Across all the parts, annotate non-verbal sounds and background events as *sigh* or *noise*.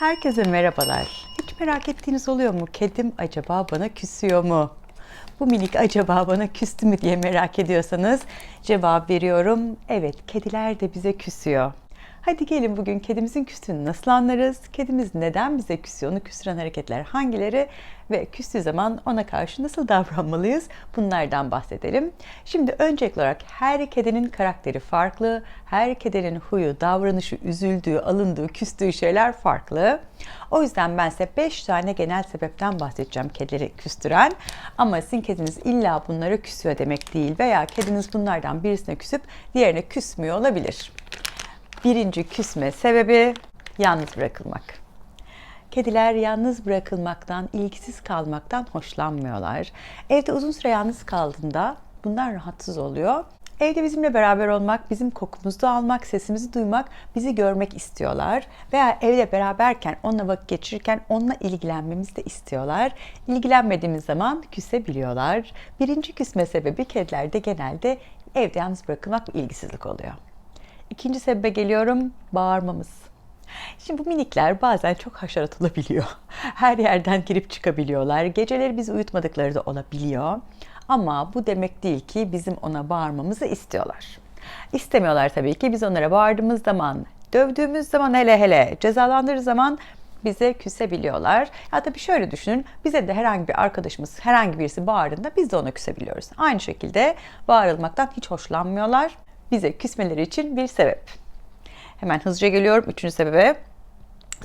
Herkese merhabalar. Hiç merak ettiğiniz oluyor mu? Kedim acaba bana küsüyor mu? Bu minik acaba bana küstü mü diye merak ediyorsanız cevap veriyorum. Evet, kediler de bize küsüyor. Hadi gelin bugün kedimizin küstüğünü nasıl anlarız? Kedimiz neden bize küsüyor? Onu küstüren hareketler hangileri? Ve küstüğü zaman ona karşı nasıl davranmalıyız? Bunlardan bahsedelim. Şimdi öncelikli olarak her kedinin karakteri farklı. Her kedinin huyu, davranışı, üzüldüğü, alındığı, küstüğü şeyler farklı. O yüzden ben size 5 tane genel sebepten bahsedeceğim kedileri küstüren. Ama sizin kediniz illa bunlara küsüyor demek değil. Veya kediniz bunlardan birisine küsüp diğerine küsmüyor olabilir. Birinci küsme sebebi yalnız bırakılmak. Kediler yalnız bırakılmaktan, ilgisiz kalmaktan hoşlanmıyorlar. Evde uzun süre yalnız kaldığında bundan rahatsız oluyor. Evde bizimle beraber olmak, bizim kokumuzu almak, sesimizi duymak, bizi görmek istiyorlar. Veya evde beraberken, onunla vakit geçirirken onunla ilgilenmemizi de istiyorlar. İlgilenmediğimiz zaman küsebiliyorlar. Birinci küsme sebebi kedilerde genelde evde yalnız bırakılmak ve ilgisizlik oluyor. İkinci sebebe geliyorum, bağırmamız. Şimdi bu minikler bazen çok haşerat olabiliyor. *laughs* Her yerden girip çıkabiliyorlar. Geceleri bizi uyutmadıkları da olabiliyor. Ama bu demek değil ki bizim ona bağırmamızı istiyorlar. İstemiyorlar tabii ki. Biz onlara bağırdığımız zaman, dövdüğümüz zaman hele hele, cezalandırır zaman bize küsebiliyorlar. Ya tabii şöyle düşünün, bize de herhangi bir arkadaşımız, herhangi birisi bağırdığında biz de ona küsebiliyoruz. Aynı şekilde bağırılmaktan hiç hoşlanmıyorlar. Bize küsmeleri için bir sebep. Hemen hızlıca geliyorum. Üçüncü sebebe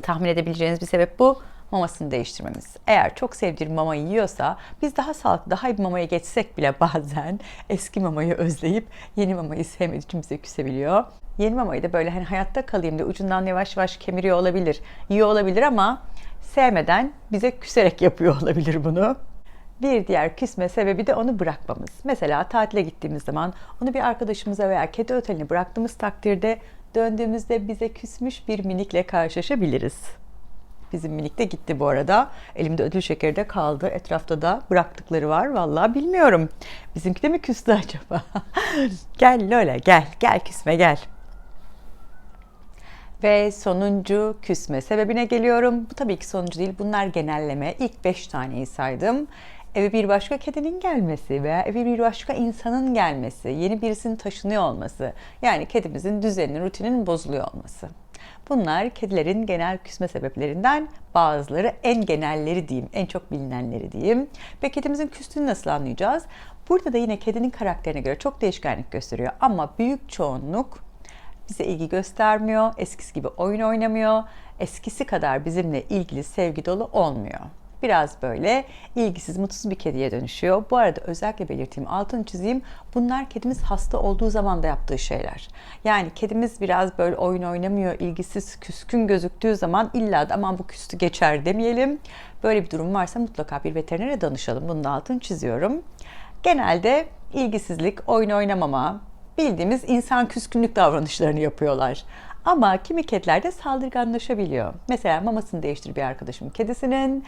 tahmin edebileceğiniz bir sebep bu. Mamasını değiştirmemiz. Eğer çok sevdiği mamayı yiyorsa biz daha sağlıklı, daha iyi bir mamaya geçsek bile *laughs* bazen eski mamayı özleyip yeni mamayı sevmediği için bize küsebiliyor. Yeni mamayı da böyle hani hayatta kalayım diye ucundan yavaş yavaş kemiriyor olabilir, yiyor olabilir ama sevmeden bize küserek yapıyor *laughs* olabilir bunu. Bir diğer küsme sebebi de onu bırakmamız. Mesela tatile gittiğimiz zaman onu bir arkadaşımıza veya kedi oteline bıraktığımız takdirde döndüğümüzde bize küsmüş bir minikle karşılaşabiliriz. Bizim minik de gitti bu arada. Elimde ödül şekeri de kaldı. Etrafta da bıraktıkları var. Vallahi bilmiyorum. Bizimki de mi küstü *laughs* acaba? gel Lola gel. Gel küsme gel. Ve sonuncu küsme sebebine geliyorum. Bu tabii ki sonuncu değil. Bunlar genelleme. İlk 5 taneyi saydım. Eve bir başka kedinin gelmesi veya eve bir başka insanın gelmesi, yeni birisinin taşınıyor olması. Yani kedimizin düzeninin, rutinin bozuluyor olması. Bunlar kedilerin genel küsme sebeplerinden bazıları, en genelleri diyeyim, en çok bilinenleri diyeyim. Ve kedimizin küstüğünü nasıl anlayacağız? Burada da yine kedinin karakterine göre çok değişkenlik gösteriyor. Ama büyük çoğunluk bize ilgi göstermiyor, eskisi gibi oyun oynamıyor, eskisi kadar bizimle ilgili sevgi dolu olmuyor. Biraz böyle ilgisiz, mutsuz bir kediye dönüşüyor. Bu arada özellikle belirteyim, altını çizeyim. Bunlar kedimiz hasta olduğu zaman da yaptığı şeyler. Yani kedimiz biraz böyle oyun oynamıyor, ilgisiz, küskün gözüktüğü zaman illa da aman bu küstü geçer demeyelim. Böyle bir durum varsa mutlaka bir veterinere danışalım. Bunun da altını çiziyorum. Genelde ilgisizlik, oyun oynamama, bildiğimiz insan küskünlük davranışlarını yapıyorlar. Ama kimi kediler de saldırganlaşabiliyor. Mesela mamasını değiştir bir arkadaşım kedisinin.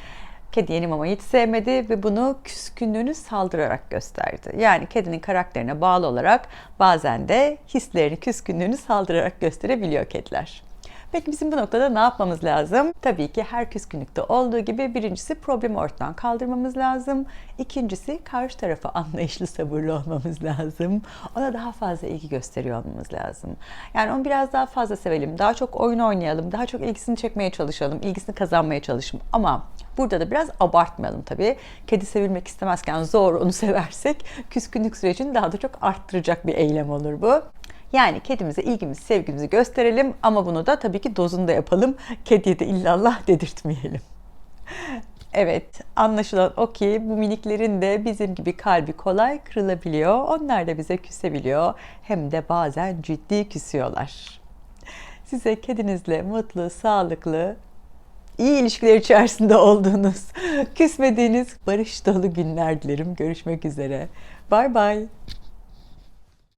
Kedi yeni mamayı hiç sevmedi ve bunu küskünlüğünü saldırarak gösterdi. Yani kedinin karakterine bağlı olarak bazen de hislerini, küskünlüğünü saldırarak gösterebiliyor kediler. Peki bizim bu noktada ne yapmamız lazım? Tabii ki her küskünlükte olduğu gibi birincisi problemi ortadan kaldırmamız lazım. İkincisi karşı tarafa anlayışlı sabırlı olmamız lazım. Ona daha fazla ilgi gösteriyor olmamız lazım. Yani onu biraz daha fazla sevelim, daha çok oyun oynayalım, daha çok ilgisini çekmeye çalışalım, ilgisini kazanmaya çalışalım. Ama Burada da biraz abartmayalım tabii. Kedi sevilmek istemezken zor onu *laughs* seversek küskünlük sürecini daha da çok arttıracak bir eylem olur bu. Yani kedimize ilgimizi, sevgimizi gösterelim ama bunu da tabii ki dozunda yapalım. Kediye de illallah dedirtmeyelim. *laughs* Evet, anlaşılan o ki bu miniklerin de bizim gibi kalbi kolay kırılabiliyor. Onlar da bize küsebiliyor. Hem de bazen ciddi küsüyorlar. Size kedinizle mutlu, sağlıklı, iyi ilişkiler içerisinde olduğunuz, *laughs* küsmediğiniz barış dolu günler dilerim. Görüşmek üzere. Bay bay.